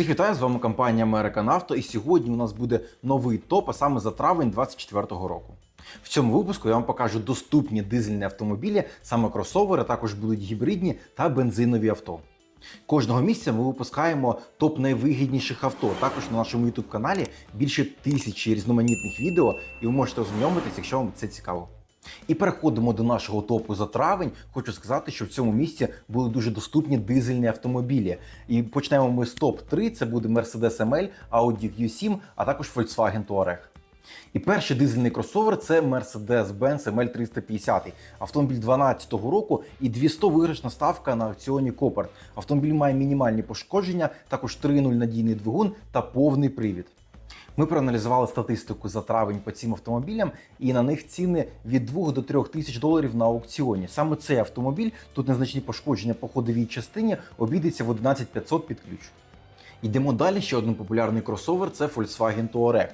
Всіх вітаю, з вами компанія American Auto і сьогодні у нас буде новий топ, а саме за травень 2024 року. В цьому випуску я вам покажу доступні дизельні автомобілі, саме кросовери, також будуть гібридні та бензинові авто. Кожного місяця ми випускаємо топ найвигідніших авто. Також на нашому YouTube каналі більше тисячі різноманітних відео, і ви можете ознайомитися, якщо вам це цікаво. І переходимо до нашого топу за травень. Хочу сказати, що в цьому місці були дуже доступні дизельні автомобілі. І почнемо ми з топ 3 Це буде Mercedes ML, Audi Q7, а також Volkswagen Touareg. І перший дизельний кросовер це Mercedes-Benz ML350. Автомобіль 2012 року і 200 виграшна ставка на аукціоні Copart. Автомобіль має мінімальні пошкодження, також 3.0 надійний двигун та повний привід. Ми проаналізували статистику за травень по цим автомобілям, і на них ціни від 2 до 3 тисяч доларів на аукціоні. Саме цей автомобіль, тут незначні пошкодження по ходовій частині, обійдеться в 11500 під ключ. Йдемо далі. Ще один популярний кросовер це Volkswagen Touareg.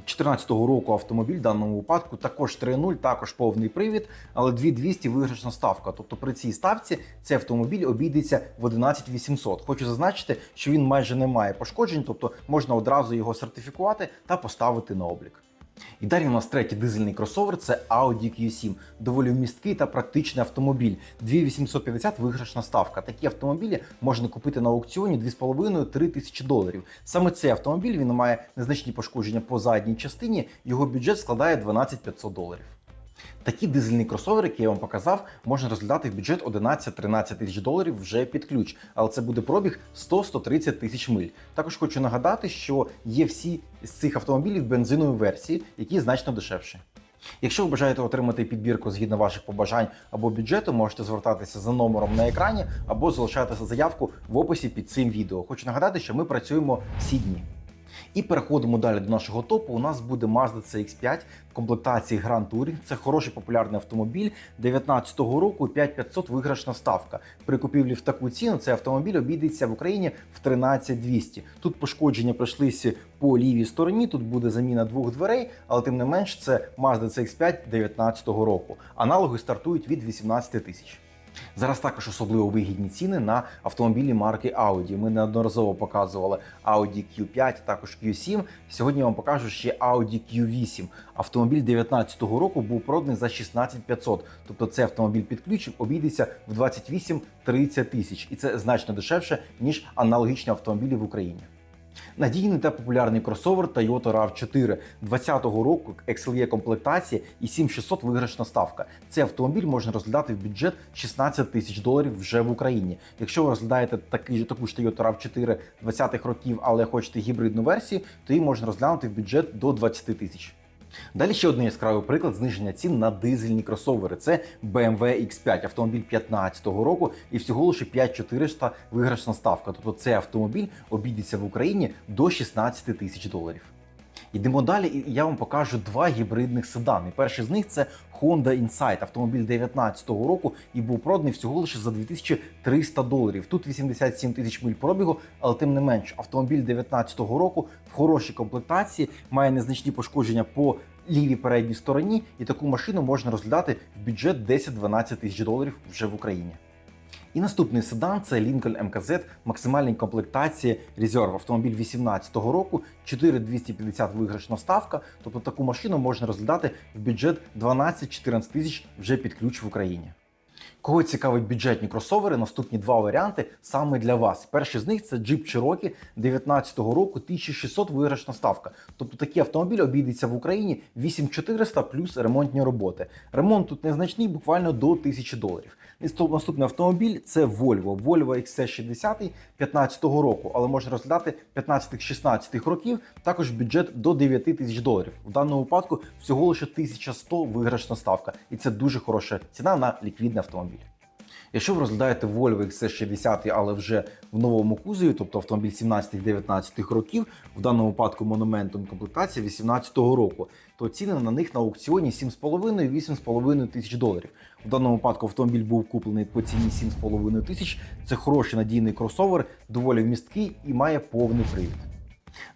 2014 року автомобіль в даному випадку також 3.0, також повний привід, але 2200 виграшна ставка. Тобто при цій ставці цей автомобіль обійдеться в 11800. Хочу зазначити, що він майже не має пошкоджень, тобто можна одразу його сертифікувати та поставити на облік. І далі у нас третій дизельний кросовер це Audi Q7. Доволі вмісткий та практичний автомобіль. 2850 виграшна ставка. Такі автомобілі можна купити на аукціоні 2,5-3 тисячі доларів. Саме цей автомобіль він має незначні пошкодження по задній частині. Його бюджет складає 12500 доларів. Такі дизельні кросовери, які я вам показав, можна розглядати в бюджет 11-13 тисяч доларів вже під ключ, але це буде пробіг 100-130 тисяч миль. Також хочу нагадати, що є всі з цих автомобілів бензинової версії, які значно дешевші. Якщо ви бажаєте отримати підбірку згідно ваших побажань або бюджету, можете звертатися за номером на екрані або залишати заявку в описі під цим відео. Хочу нагадати, що ми працюємо всі дні. І переходимо далі до нашого топу. У нас буде Mazda CX5 в комплектації Grand Touring. Це хороший популярний автомобіль 19-го року, 5500 виграшна ставка. При купівлі в таку ціну цей автомобіль обійдеться в Україні в 13200. Тут пошкодження прийшлися по лівій стороні. Тут буде заміна двох дверей, але тим не менш це Mazda CX5 19-го року. Аналоги стартують від 18 тисяч. Зараз також особливо вигідні ціни на автомобілі марки Audi. Ми неодноразово показували Audi Q5, також Q7. Сьогодні я вам покажу ще Audi Q8. Автомобіль 2019 року був проданий за 16500. Тобто цей автомобіль під ключем обійдеться в 28-30 тисяч, і це значно дешевше ніж аналогічні автомобілі в Україні. Надійний та популярний кросовер Toyota RAV4 20-го року XLE комплектація і 7600 виграшна ставка. Цей автомобіль можна розглядати в бюджет 16 тисяч доларів вже в Україні. Якщо ви розглядаєте такий, таку ж Toyota RAV4 20-х років, але хочете гібридну версію, то її можна розглянути в бюджет до 20 тисяч. Далі ще один яскравий приклад зниження цін на дизельні кросовери. Це BMW X5, автомобіль 2015 року, і всього лише 5400 виграшна ставка. Тобто цей автомобіль обійдеться в Україні до 16 тисяч доларів. Йдемо далі, і я вам покажу два гібридних седани. Перший з них це Honda Insight, автомобіль 2019 року і був проданий всього лише за 2300 доларів. Тут 87 тисяч миль пробігу, але тим не менш, автомобіль 2019 року в хорошій комплектації має незначні пошкодження по лівій передній стороні, і таку машину можна розглядати в бюджет 10-12 тисяч доларів вже в Україні. І наступний седан це Lincoln MKZ максимальній комплектації Reserve. Автомобіль 2018 року, 4250 виграшна ставка. Тобто таку машину можна розглядати в бюджет 12-14 тисяч вже під ключ в Україні. Кого цікавить бюджетні кросовери, наступні два варіанти саме для вас. Перший з них це Jeep Cherokee 2019 року, 1600 виграшна ставка. Тобто такий автомобіль обійдеться в Україні 8400 плюс ремонтні роботи. Ремонт тут незначний, буквально до 1000 доларів. Наступний автомобіль це Volvo. Volvo XC60 15 року, але можна розглядати 15-16 років. Також бюджет до 9 тисяч доларів. В даному випадку всього лише 1100 виграшна ставка, і це дуже хороша ціна на ліквідний автомобіль. Якщо ви розглядаєте Volvo XC60, але вже в новому кузові, тобто автомобіль 17-19 років, в даному випадку монументом комплектація 18-го року, то ціни на них на аукціоні 7,5-8,5 тисяч доларів. В даному випадку автомобіль був куплений по ціні 7,5 тисяч. Це хороший надійний кросовер, доволі вмісткий і має повний привід.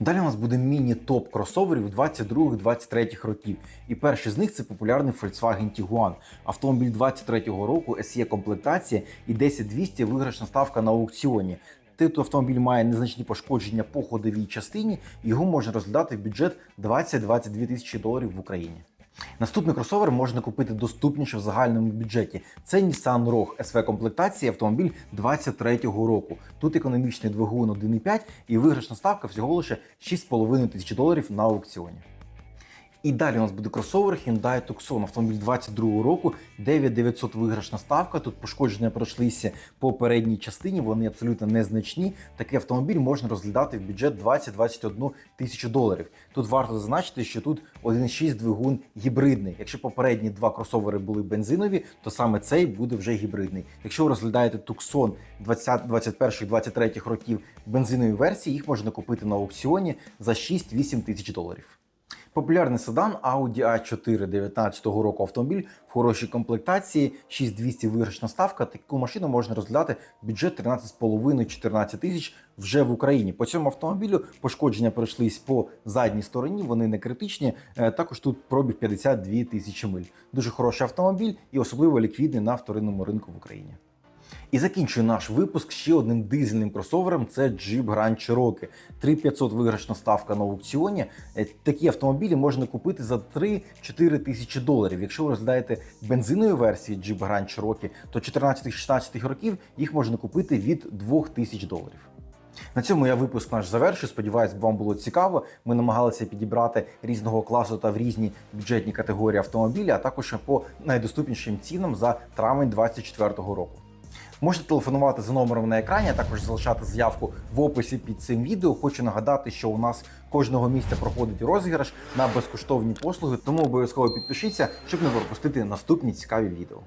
Далі у нас буде міні-топ кросоверів 22-23 років. І перший з них це популярний Volkswagen Tiguan. Автомобіль 23-го року SE комплектація і 10200 виграшна ставка на аукціоні. Титу автомобіль має незначні пошкодження по ходовій частині, його можна розглядати в бюджет 20-22 тисячі доларів в Україні. Наступний кросовер можна купити доступніше в загальному бюджеті. Це Nissan Rogue SV комплектації автомобіль 23-го року. Тут економічний двигун 1.5 і виграшна ставка всього лише 6,5 тисяч доларів на аукціоні. І далі у нас буде кросовер Hyundai Tucson, автомобіль 22 року, 9900 виграшна ставка. Тут пошкодження пройшлися по передній частині, вони абсолютно незначні. Такий автомобіль можна розглядати в бюджет 20-21 тисячу доларів. Тут варто зазначити, що тут 1.6 двигун гібридний. Якщо попередні два кросовери були бензинові, то саме цей буде вже гібридний. Якщо ви розглядаєте Tucson 20, 21 23 років бензинові версії, їх можна купити на аукціоні за 6-8 тисяч доларів. Популярний седан Audi A4 19 року автомобіль в хорошій комплектації, 6200 виграшна ставка. Таку машину можна розглядати бюджет 13,5-14 тисяч вже в Україні. По цьому автомобілю пошкодження пройшлись по задній стороні, вони не критичні. Е, Також тут пробіг 52 тисячі миль. Дуже хороший автомобіль і особливо ліквідний на вторинному ринку в Україні. І закінчую наш випуск ще одним дизельним кросовером. Це Jeep Grand Cherokee. 3500 виграшна ставка на аукціоні. Е, Такі автомобілі можна купити за 3-4 тисячі доларів. Якщо ви розглядаєте бензинові версії Jeep Grand Cherokee, то 14-16 років їх можна купити від 2000 доларів. На цьому я випуск наш завершую. Сподіваюсь, вам було цікаво. Ми намагалися підібрати різного класу та в різні бюджетні категорії автомобілі, а також по найдоступнішим цінам за травень 2024 року. Можете телефонувати за номером на екрані, а також залишати заявку в описі під цим відео. Хочу нагадати, що у нас кожного місця проходить розіграш на безкоштовні послуги, тому обов'язково підпишіться, щоб не пропустити наступні цікаві відео.